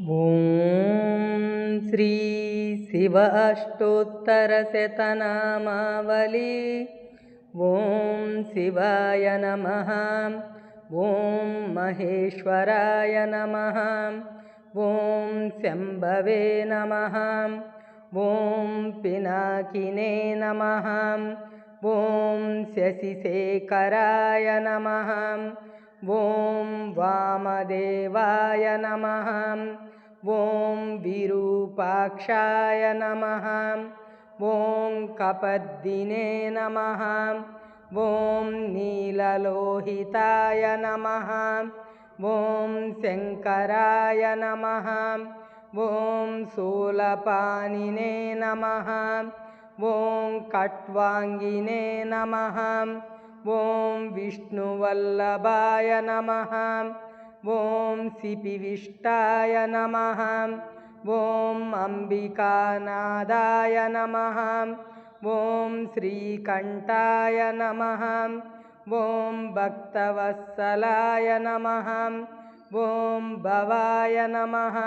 ॐ श्री शिव अष्टोत्तरशतनामावली। ॐ शिवाय नमः। ॐ महेश्वराय नमः। ॐ शम्भवे नमः। ॐ पिनाकिने नमः। ॐ शशिशेखराय नमः ॐ वामदेवाय नमः। ॐ विरूपाक्षाय नमः। ॐ कपद्दिने नमः। ॐ नीललोहिताय नमः। ॐ शङ्कराय नमः। ॐ शूलपाणिने नमः। ॐ कट्वाङ्गिने नमः ॐ विष्णुवल्लभाय नमः। ॐ सिपिविष्टाय नमः। ॐ अम्बिकानादाय नमः। ॐ श्रीकण्ठाय नमः। ॐ भक्तवत्सलाय नमः। ॐ भवाय नमः।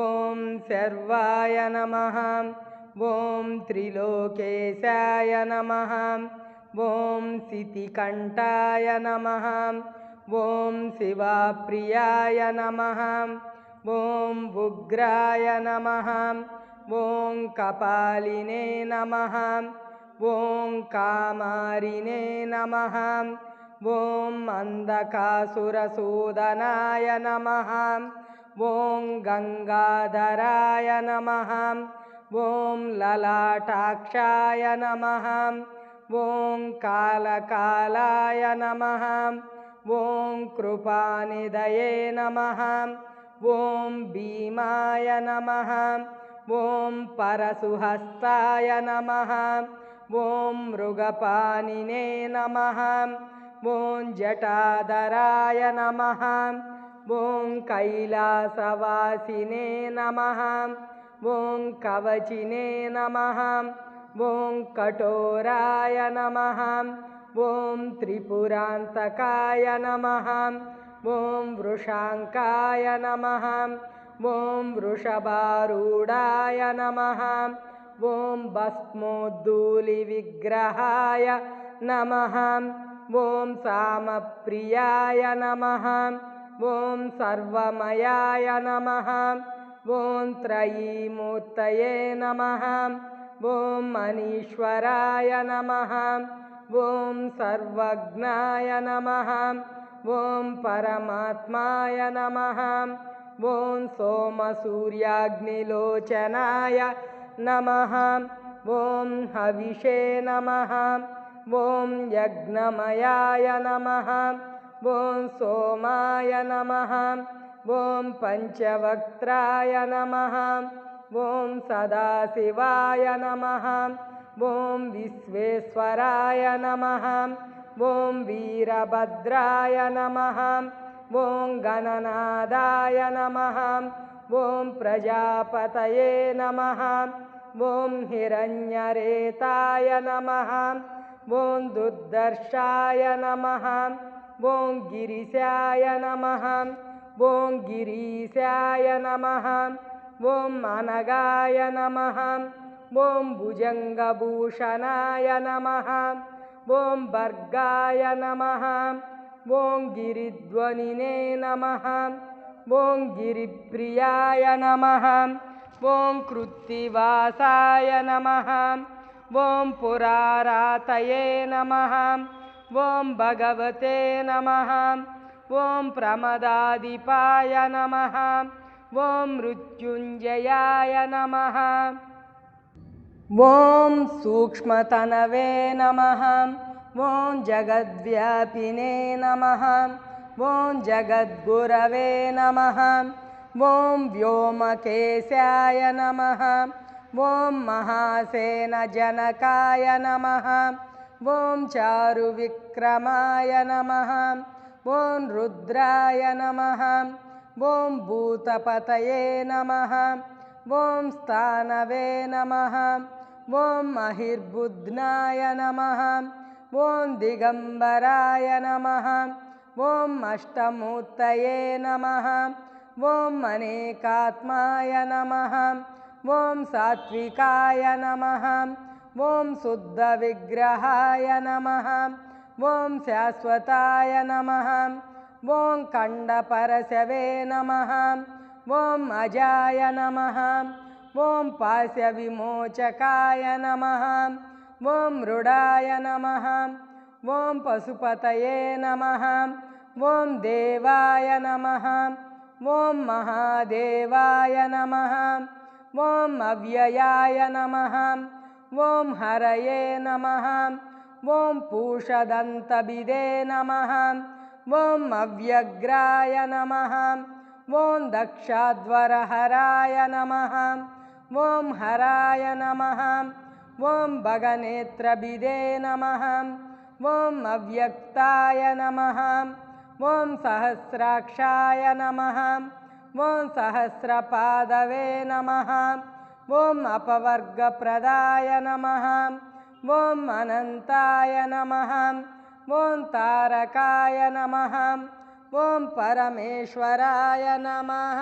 ॐ सर्वाय नमः। ॐ त्रिलोकेशाय नमः ॐ सितिकण्ठाय नमः। ॐ शिवाप्रियाय नमः। ॐ उग्राय नमः। ॐ कपालिने नमः। ॐ कामारिने नमः। ॐ अन्धकासुरसूदनाय नमः। ॐ गङ्गाधराय नमः। ॐ ललाटाक्षाय नमः ॐ कालकालाय नमः। ॐ कृपानिधये नमः। ॐ भीमाय नमः। ॐ परशुहस्ताय नमः। ॐ मृगपानिने नमः। ॐ जटाधराय नमः। ॐ कैलासवासिने नमः। ॐ कवचिने नमः ॐ कठोराय नमः ॐ त्रिपुरान्तकाय नमः ॐ वृषाङ्काय नमः ॐ वृषभारूढाय नमः ॐ भस्मोद्दूलिविग्रहाय नमः ॐ सामप्रियाय नमः ॐ सर्वमयाय नमः ॐ त्रयीमूर्तये नमः ॐ मनीश्वराय नमः। ॐ सर्वज्ञाय नमः। ॐ परमात्माय नमः। ॐ सोमसूर्याग्निलोचनाय नमः। ॐ हविषे नमः। ॐ यज्ञमयाय नमः। ॐ सोमाय नमः। ॐ पञ्चवक्त्राय नमः ॐ सदाशिवाय नमः। ॐ विश्वेश्वराय नमः। ॐ वीरभद्राय नमः। ॐ गणनादाय नमः। ॐ प्रजापतये नमः। ॐ हिरण्यरेताय नमः। ॐ दुर्दर्शाय नमः। ॐ गिरिशाय नमः। ॐ गिरीशाय नमः ॐ अनगाय नमः। ॐ भुजङ्गभूषणाय नमः। ॐ भर्गाय नमः। ॐ गिरिध्वनिने नमः। ॐ गिरिप्रियाय नमः। ॐ कृत्तिवासाय नमः। ॐ पुरारातये नमः। ॐ भगवते नमः। ॐ प्रमदादिपाय नमः ॐ मृत्युञ्जयाय नमः। ॐ सूक्ष्मतनवे नमः। ॐ जगद्व्यापिने नमः। ॐ जगद्गुरवे नमः। ॐ व्योमकेशाय नमः। ॐ महासेनजनकाय नमः। ॐ चारुविक्रमाय नमः। ॐ रुद्राय नमः ॐ भूतपतये नमः। ॐ स्थानवे नमः। ॐ महिर्बुध्नाय नमः। ॐ दिगम्बराय नमः। ॐ अष्टमूर्तये नमः। ॐ अनेकात्माय नमः। ॐ सात्विकाय नमः। ॐ शुद्धविग्रहाय नमः। ॐ शाश्वताय नमः ॐ कण्डपरशवे नमः ॐ अजाय नमः ॐ पास्यविमोचकाय नमः ॐ मृडाय नमः ॐ पशुपतये नमः ॐ देवाय नमः ॐ महादेवाय नमः ॐ अव्ययाय नमः ॐ हरये नमः ॐ पूषदन्तबिदे नमः ॐ अव्यग्राय नमः। ॐ दक्षाध्वरहराय नमः। ॐ हराय नमः। ॐ भगनेत्रबिदे नमः। ॐ अव्यक्ताय नमः। ॐ सहस्राक्षाय नमः। ॐ सहस्रपादवे नमः। ॐ अपवर्गप्रदाय नमः। ॐ अनन्ताय नमः ॐ तारकाय नमः। ॐ परमेश्वराय नमः